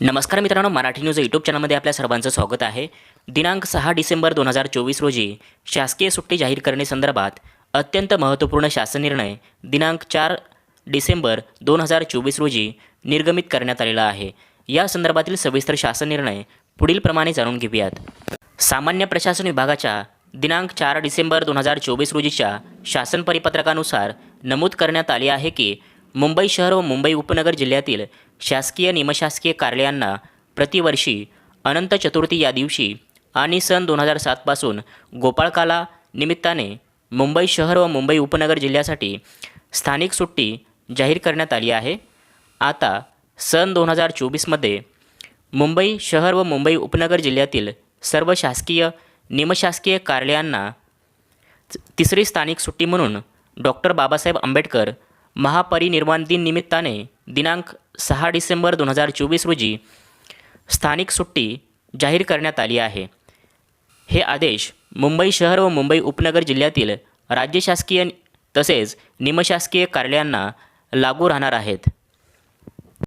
नमस्कार मित्रांनो Marathi news YouTube चॅनलमध्ये आपल्या सर्वांचं स्वागत आहे. दिनांक सहा डिसेंबर दोन हजार चोवीस रोजी शासकीय सुट्टी जाहीर करण्यासंदर्भात अत्यंत महत्त्वपूर्ण शासन निर्णय दिनांक चार डिसेंबर दोन हजार चोवीस रोजी निर्गमित करण्यात आलेला आहे. या संदर्भातील सविस्तर शासन निर्णय पुढीलप्रमाणे जाणून घेऊयात. सामान्य प्रशासन विभागाच्या दिनांक चार डिसेंबर दोन हजार चोवीस रोजीच्या शासन परिपत्रकानुसार नमूद करण्यात आले आहे की मुंबई शहर व मुंबई उपनगर जिल्ह्यातील शासकीय निमशासकीय कार्यालयांना प्रतिवर्षी अनंत चतुर्थी या दिवशी आणि सन दोन हजार सातपासून गोपाळकाला निमित्ताने मुंबई शहर व मुंबई उपनगर जिल्ह्यासाठी स्थानिक सुट्टी जाहीर करण्यात आली आहे. आता सन दोन हजार चोवीसमध्ये मुंबई शहर व मुंबई उपनगर जिल्ह्यातील सर्व शासकीय निमशासकीय कार्यालयांना तिसरी स्थानिक सुट्टी म्हणून डॉक्टर बाबासाहेब आंबेडकर महापरिनिर्वाण दिन निमित्ताने दिनांक सहा डिसेंबर दोन हजार चोवीस रोजी स्थानिक सुट्टी जाहीर करण्यात आली आहे. हे आदेश मुंबई शहर व मुंबई उपनगर जिल्ह्यातील राज्य शासकीय तसेच निमशासकीय कार्यालयांना लागू राहणार आहेत.